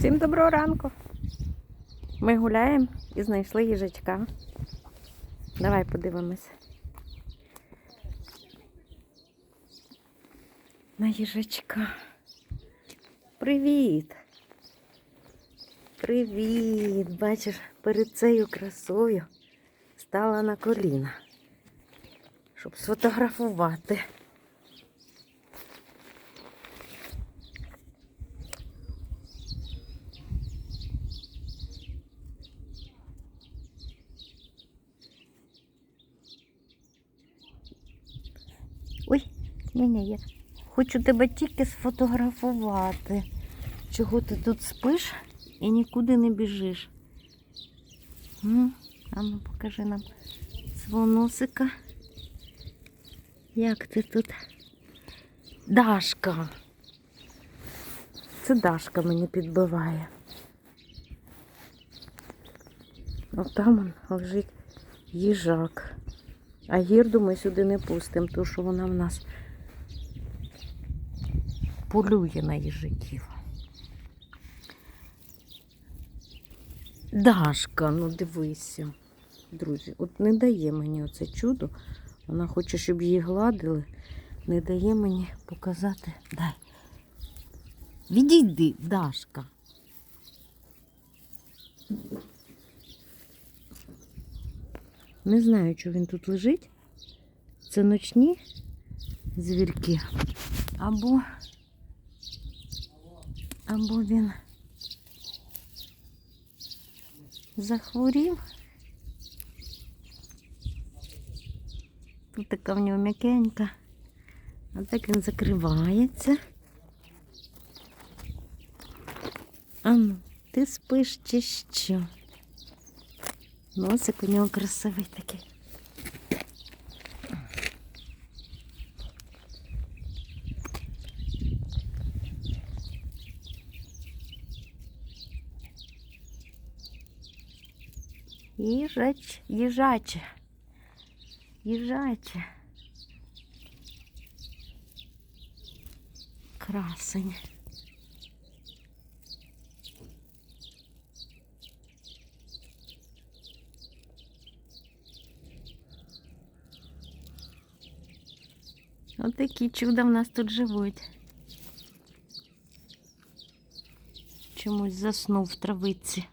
Всім доброго ранку. Ми гуляємо і знайшли їжачка. Давай подивимось. На їжачка. Привіт! Привіт! Бачиш, перед цією красою стала на коліна, щоб сфотографувати. Ой, ні-ні, я хочу тебе тільки сфотографувати. Чого ти тут спиш і нікуди не біжиш? Ну покажи нам свого носика. Як ти тут? Дашка. Це Дашка мені підбиває. От там лежить їжак. А гірду ми сюди не пустимо, тому що вона в нас полює на їжаків. Дашка, ну дивися. Друзі, от не дає мені оце чудо. Вона хоче, щоб її гладили. Не дає мені показати. Дай. Відійди, Дашка. Не знаю, що він тут лежить. Це ночні звірки. Або, або він захворів. Тут така в нього м'якенька. А так він закривається. Ану, ти спиш чи що? Носик у нього красивий такий. Їжач, їжаче, їжаче. Красень. Ось такі чуда в нас тут живуть. Чомусь заснув в травиці.